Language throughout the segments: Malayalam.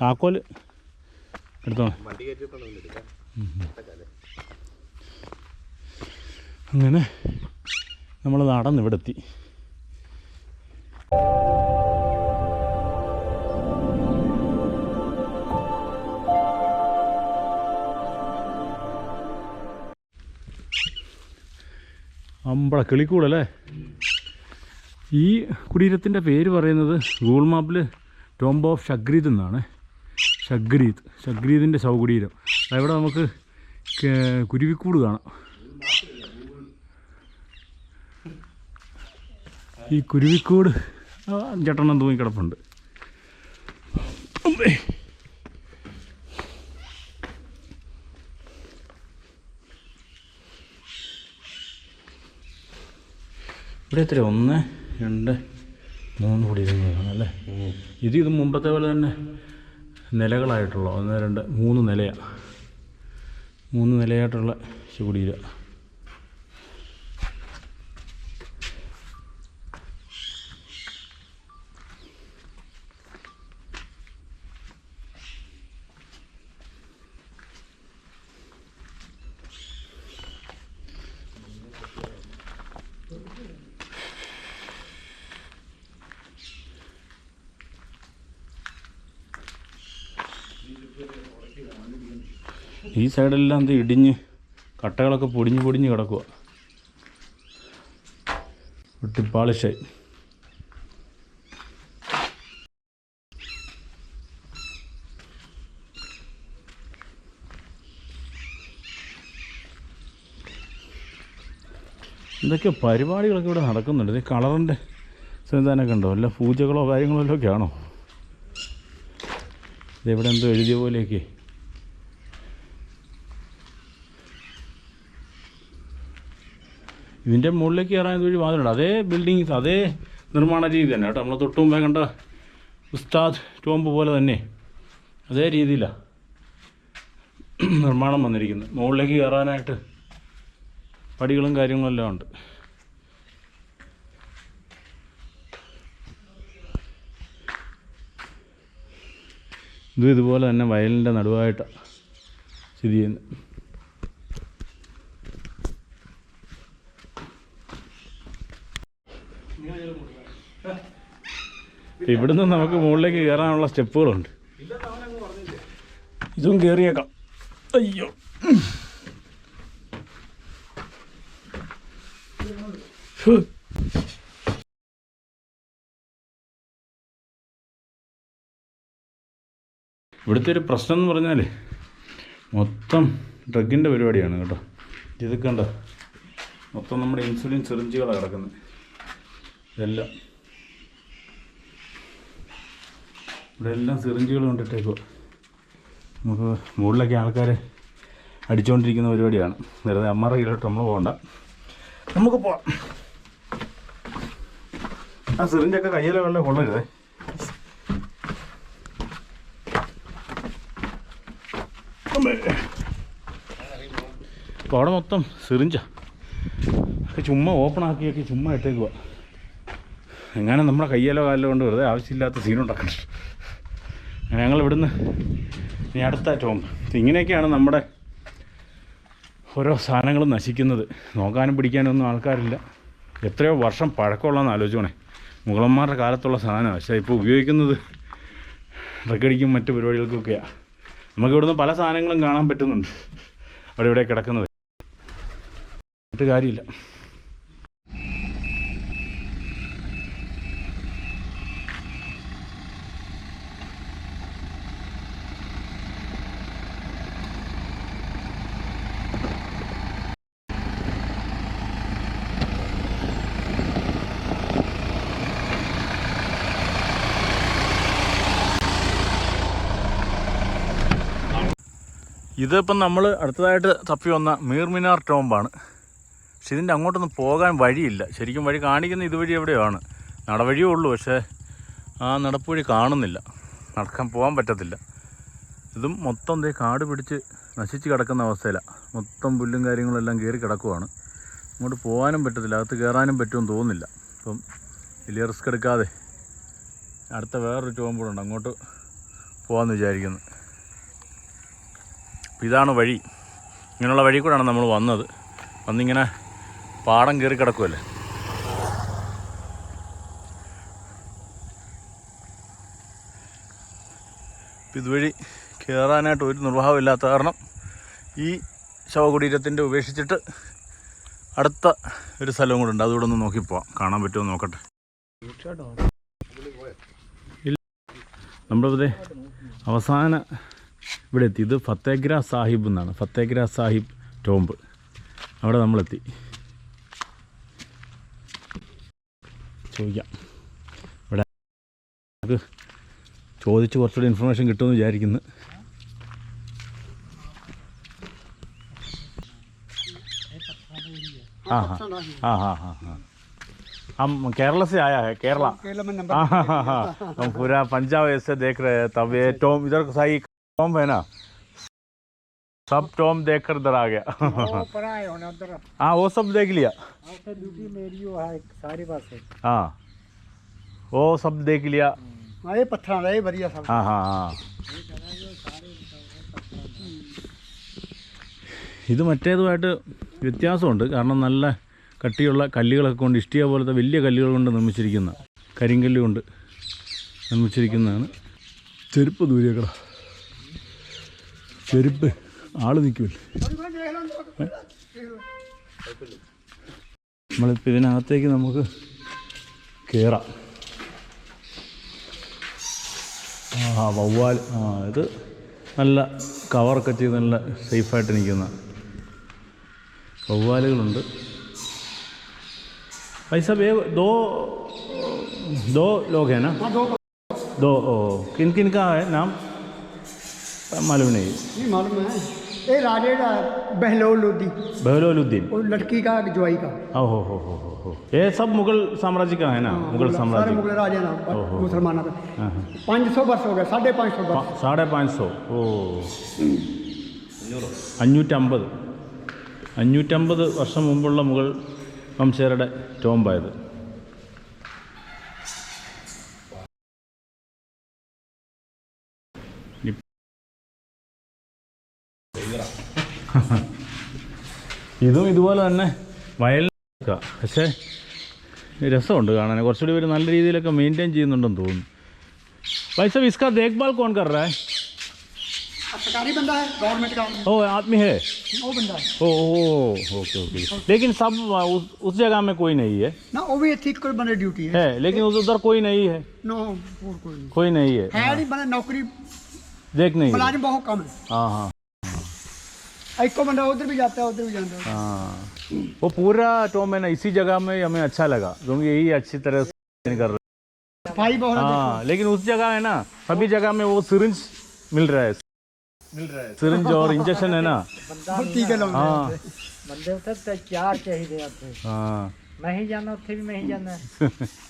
താക്കോൽ എടുത്തോ? അങ്ങനെ നമ്മൾ നടന്ന് ഇവിടെ എത്തി അമ്പള കിളിക്കൂടല്ലേ? ഈ കുടീരത്തിന്റെ പേര് പറയുന്നത് ഗൂഗിൾ മാപ്പിൽ ടോംബ് ഓഫ് ഷഗ്രീദ് എന്നാണ്. ഷഗ്രീദ് ഷഗ്രീദിന്റെ ശവകുടീരം. അവിടെ നമുക്ക് കുരുവിക്കൂട് കാണാം. ഈ കുരുവിക്കൂട് ആ, അഞ്ചെട്ടെണ്ണം തൂങ്ങി കിടപ്പുണ്ട്. ഇവിടെ എത്ര ഒന്ന് രണ്ട് മൂന്ന് കുടിയിരുന്നതാണ് അല്ലേ? ഇത് ഇത് മുമ്പത്തെ പോലെ തന്നെ നിലകളായിട്ടുള്ള ഒന്ന് രണ്ട് മൂന്ന് നിലയാണ് മൂന്ന് നിലയായിട്ടുള്ള കുടീര ഈ സൈഡെല്ലാം എന്ത് ഇടിഞ്ഞ് കട്ടകളൊക്കെ പൊടിഞ്ഞ് പൊടിഞ്ഞ് കിടക്കുക വെട്ടിപ്പാളിശായി. എന്തൊക്കെ പരിപാടികളൊക്കെ ഇവിടെ നടക്കുന്നുണ്ട്. ഇത് കളറിന്റെ സംവിധാനമൊക്കെ ഉണ്ടോ? അല്ല പൂജകളോ കാര്യങ്ങളോ എല്ലാം ഒക്കെ ആണോ ഇതെവിടെ എന്തോ എഴുതിയ പോലെയൊക്കെ. ഇതിന്റെ മുകളിലേക്ക് കയറാൻ വഴി വാതിലുണ്ട് അതേ ബിൽഡിങ്സ് അതേ നിർമ്മാണ രീതി തന്നെ കേട്ടോ. നമ്മൾ തൊട്ട് കണ്ട ഉസ്താദ് ടോംബ് പോലെ തന്നെ. അതേ രീതിയിലാണ് നിർമ്മാണം വന്നിരിക്കുന്നത്. മുകളിലേക്ക് കയറാനായിട്ട് പടികളും കാര്യങ്ങളും എല്ലാം ഉണ്ട്. ഇതും ഇതുപോലെ തന്നെ വയലിന്റെ നടുവായിട്ടാണ് സ്ഥിതി ചെയ്യുന്നത്. ഇവിടുന്ന് നമുക്ക് മുകളിലേക്ക് കയറാനുള്ള സ്റ്റെപ്പുകളുണ്ട്. ഇതും കയറിയേക്കാം അയ്യോ. ഇവിടുത്തെ ഒരു പ്രശ്നം എന്ന് പറഞ്ഞാൽ മൊത്തം ഡ്രഗിന്റെ പരിപാടിയാണ് കേട്ടോ. ഇതൊക്കെ കണ്ടോ? മൊത്തം നമ്മുടെ ഇൻസുലിൻ സിറിഞ്ചുകളാണ് കിടക്കുന്നത് ഇതെല്ലാം. ഇവിടെ എല്ലാം സിറിഞ്ചുകൾ കൊണ്ടിട്ടേക്കുക നമുക്ക് മുകളിലൊക്കെ ആൾക്കാർ അടിച്ചുകൊണ്ടിരിക്കുന്ന പരിപാടിയാണ്. വെറുതെ അമ്മറ കീഴിലോട്ട് നമ്മൾ പോകണ്ട. നമുക്ക് പോവാം. ആ സിറിഞ്ചൊക്കെ കയ്യിലെ വെള്ളം കൊള്ളരുതേ. അപ്പോൾ അവിടെ മൊത്തം സിറിഞ്ചാ. ഒക്കെ ചുമ്മാ ഓപ്പൺ ആക്കിയൊക്കെ ചുമ്മാ ഇട്ടേക്കുക എങ്ങനെ നമ്മുടെ കയ്യാലോ കാലിലോ കൊണ്ട് വെറുതെ ആവശ്യമില്ലാത്ത സീനുണ്ടാക്കണം ഞങ്ങൾ ഇവിടുന്ന് ഇനി അടുത്ത ടോം. ഇങ്ങനെയൊക്കെയാണ് നമ്മുടെ ഓരോ സാധനങ്ങളും നശിക്കുന്നത്. നോക്കാനും പിടിക്കാനും ഒന്നും ആൾക്കാരില്ല. എത്രയോ വർഷം പഴക്കമുള്ളതെന്ന് ആലോചിക്കണേ മുഗളന്മാരുടെ കാലത്തുള്ള സാധനമാണ്. പക്ഷേ ഇപ്പോൾ ഉപയോഗിക്കുന്നത് റെക്കടിക്കും മറ്റു പരിപാടികൾക്കൊക്കെയാണ് നമുക്ക് ഇവിടുന്ന് പല സാധനങ്ങളും കാണാൻ പറ്റുന്നുണ്ട്. അവിടെ ഇവിടെ കിടക്കുന്നത്. മറ്റു കാര്യമില്ല. ഇതിപ്പം നമ്മൾ അടുത്തതായിട്ട് തപ്പി വന്ന മീർമിനാർ ടോംബാണ് പക്ഷെ ഇതിന്റെ അങ്ങോട്ടൊന്നും പോകാൻ വഴിയില്ല. ശരിക്കും വഴി കാണിക്കുന്ന ഇതുവഴി എവിടെയാണ്? നടവഴിയേ ഉള്ളൂ. പക്ഷേ ആ നടപ്പുവഴി കാണുന്നില്ല. നടക്കാൻ പോകാൻ പറ്റത്തില്ല. ഇതും മൊത്തം ദേ കാട് പിടിച്ച് നശിച്ച് കിടക്കുന്ന അവസ്ഥയിലാണ് മൊത്തം പുല്ലും കാര്യങ്ങളും എല്ലാം കയറി കിടക്കുവാണ്. അങ്ങോട്ട് പോകാനും പറ്റത്തില്ല. അകത്ത് കയറാനും പറ്റുമെന്ന് തോന്നുന്നില്ല. അപ്പം വലിയ റിസ്ക് എടുക്കാതെ അടുത്ത വേറൊരു ടോംബുണ്ട് അങ്ങോട്ട് പോകാമെന്ന് വിചാരിക്കുന്നു. ഇതാണ് വഴി. ഇങ്ങനെയുള്ള വഴി കൂടെയാണ് നമ്മൾ വന്നത്. വന്നിങ്ങനെ പാടം കയറി കിടക്കുമല്ലേ അപ്പം ഇതുവഴി കയറാനായിട്ട് ഒരു നിർവാഹമില്ലാത്ത കാരണം ഈ ശവകുടീരത്തിന്റെ ഉപേക്ഷിച്ചിട്ട് അടുത്ത ഒരു സ്ഥലവും കൂടെ ഉണ്ട്. അതുകൂടെ ഒന്ന് നോക്കി പോവാം. കാണാൻ പറ്റുമോ നോക്കട്ടെ. നമ്മളിവിടെ അവസാന ഇവിടെ എത്തി ഇത് ഫത്തേഗ്ര സാഹിബ് എന്നാണ് ഫത്തേഗ്ര സാഹിബ് ടോംബ് അവിടെ നമ്മളെത്തി ചോദിക്കാം ഇവിടെ നമുക്ക് ചോദിച്ച് കുറച്ചുകൂടി ഇൻഫർമേഷൻ കിട്ടുമെന്ന് വിചാരിക്കുന്നു हाँ हाँ हाँ हाँ हाँ हाँ हम केरला से आया है केरला केरला में हाँ हाँ हाँ हाँ हम पूरा पंजाब ऐसे देख रहे हैं तब ये टॉम इधर का सही टॉम है ना सब टॉम देख कर इधर आ गया नंबर ऊपर आए होने उधर हाँ वो सब देख लिया आपसे ड्यूटी मेरी वो है सारी बात है हाँ वो सब देख लिया हाँ ये पत्थर रहे बढ़िया सब हाँ हाँ हाँ ഇത് മറ്റേതുമായിട്ട് വ്യത്യാസമുണ്ട് കാരണം നല്ല കട്ടിയുള്ള കല്ലുകളൊക്കെ കൊണ്ട് ഇഷ്ടിക പോലത്തെ വലിയ കല്ലുകൾ കൊണ്ട് നിർമ്മിച്ചിരിക്കുന്ന കരിങ്കല്ല് കൊണ്ട് നിർമ്മിച്ചിരിക്കുന്നതാണ് ചെരുപ്പ് ദൂരേക്കട ചെരുപ്പ് ആള് നിൽക്കുമല്ലേ നമ്മളിപ്പോൾ ഇതിനകത്തേക്ക് നമുക്ക് കയറാം ആ വവ്വാൽ ആ ഇത് നല്ല കവറൊക്കെ ചെയ്ത് നല്ല സേഫായിട്ട് നിൽക്കുന്ന വവ്വാലുകളുണ്ട് भाई साहब ये दो दो लोग हैं ना हाँ दो दो ओ, किन किन का है नाम मालूम नहीं नहीं मालूम है ए राजे का बहलोलुद्दीन बहलोलुद्दीन और लड़की का जवाई का ओ हो हो हो हो ये सब मुगल साम्राज्य का है ना मुगल साम्राज्य सारे मुगल राजे ना मुसलमान का पाँच सौ वर्ष हो गए साढ़े पाँच सौ वर्ष साढ़े पाँच सौ ओ അഞ്ഞൂറ്റമ്പത് അഞ്ഞൂറ്റമ്പത് വർഷം മുമ്പുള്ള മുഗൾ വംശജരുടെ ടോംബായത് ഇതും ഇതുപോലെ തന്നെ വയൽ പക്ഷേ രസമുണ്ട് കാണാൻ കുറച്ചുകൂടി ഒരു നല്ല രീതിയിലൊക്കെ മെയിൻറ്റെയിൻ ചെയ്യുന്നുണ്ടെന്ന് തോന്നുന്നു भाई साहब इसका देखभाल कौन कर रहा है सरकारी बंदा है गवर्नमेंट का ओ आदमी है वो बंदा है ओ ओ ओके ओके लेकिन सब उस, उस जगह में कोई नहीं है ना वो भी ठीक कर बने ड्यूटी है है लेकिन उस उधर कोई नहीं है नो और कोई नहीं कोई नहीं है है नहीं बने नौकरी देख नहीं है। मुलाजिम बहुत कम है हाँ हाँ एक बंदा उधर भी जाता है उधर भी जाता है। हाँ। वो पूरा तो मैंने इसी जगह में हमें अच्छा लगा। क्योंकि यही अच्छी तरह से कर रहे सफ़ाई बहुत हाँ लेकिन उस जगह है ना सभी जगह में वो सिरिंज मिल रहा है। मिल रहा है। और इंजेक्शन है ना। ठीक है हाँ। बंदे उठे क्या चाहिए हाँ। मैं ही जाना उठे भी मैं ही जाना। है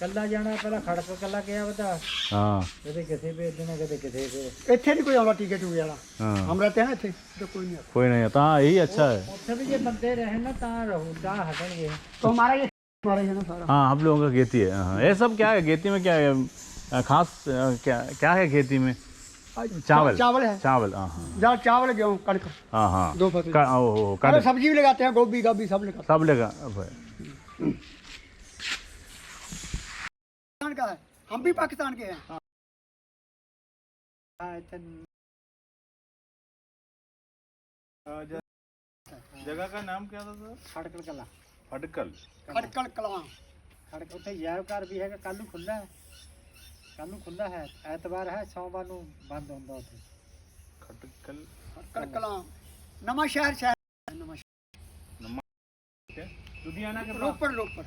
ਕੱਲਾ ਜਾਣਾ ਪਹਿਲਾਂ ਖੜਕ ਕੱਲਾ ਗਿਆ ਬਤਾ हाँ ਕਦੇ ਕਿਸੇ ਭੇਜ ਦੇਣਾ ਕਦੇ ਕਿਸੇ ਭੇਜ ਇੱਥੇ ਨਹੀਂ ਕੋਈ ਆਉਂਦਾ ਟੀਕੇ ਟੂਕੇ ਵਾਲਾ हाँ हम रहते हैं ਇੱਥੇ तो कोई नहीं आता कोई नहीं आता हाँ यही अच्छा है ਉੱਥੇ ਵੀ ਜੇ ਬੰਦੇ ਰਹੇ ਨਾ ਤਾਂ ਰਹੂ ਤਾਂ ਹਟਣਗੇ तो हमारा ये हमारा ये ना सारा हाँ आप लोगों का खेती है हाँ ये सब क्या है खेती में क्या है अ, खास अ, क्या क्या है खेती में चावल चावल है चावल हाँ हाँ जहाँ चावल गेहूँ कणक हाँ हाँ दो फसल का- ओ, ओ, अरे कड़- सब्जी भी लगाते हैं गोभी गोभी सब लगाते सब लेगा अब है। हैं पाकिस्तान का है हम भी पाकिस्तान के हैं ਹਾਂ ਇੱਥੇ जगह का नाम क्या था सर ਖੜਕਲ ਕੱਲਾ फटकल खटकल कलां ਖੜਕ ਉੱਥੇ ਯਾਰ ਘਰ ਵੀ ਹੈਗਾ ਕੱਲ ਨੂੰ ਖੁੱਲਾ ਹੈ ਕੱਲ ਨੂੰ ਖੁੱਲਾ ਹੈ ਐਤਵਾਰ ਹੈ ਸੋਮਵਾਰ ਨੂੰ ਬੰਦ ਹੁੰਦਾ ਉੱਥੇ खटकल खटकल कलां नवा शहर शहर नवा शहर लुधियाना के रोपड़ रोपड़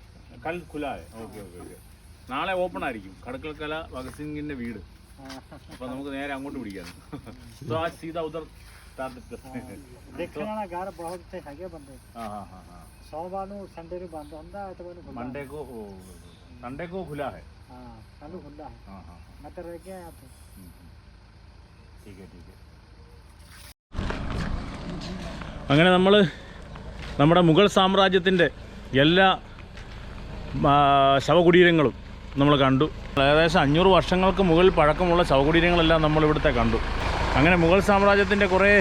നാളെ ഓപ്പൺ ആയിരിക്കും. കടക്കൽക്കല ഭഗത് സിംഗിന്റെ വീട്. അപ്പൊ നമുക്ക് നേരെ അങ്ങോട്ട് പിടിക്കാം. സോ ആ बंद खुला है അങ്ങനെ നമ്മൾ നമ്മുടെ മുഗൾ സാമ്രാജ്യത്തിന്റെ എല്ലാ ശവകുടീരങ്ങളും നമ്മൾ കണ്ടു. ഏകദേശം അഞ്ഞൂറ് വർഷങ്ങൾക്ക് മുകളിൽ പഴക്കമുള്ള ശവകുടീരങ്ങളെല്ലാം നമ്മൾ ഇവിടുത്തെ കണ്ടു. അങ്ങനെ മുഗൾ സാമ്രാജ്യത്തിന്റെ കുറേ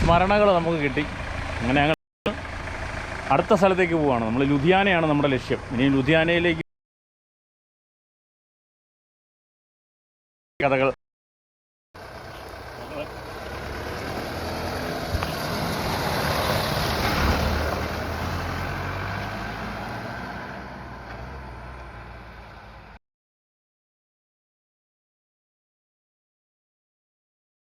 സ്മരണകൾ നമുക്ക് കിട്ടി. അങ്ങനെ ഞങ്ങൾ അടുത്ത സ്ഥലത്തേക്ക് പോവുകയാണ് നമ്മൾ ലുധിയാനയാണ് നമ്മുടെ ലക്ഷ്യം. ഇനി ലുധിയാനയിലേക്ക് കഥകൾ.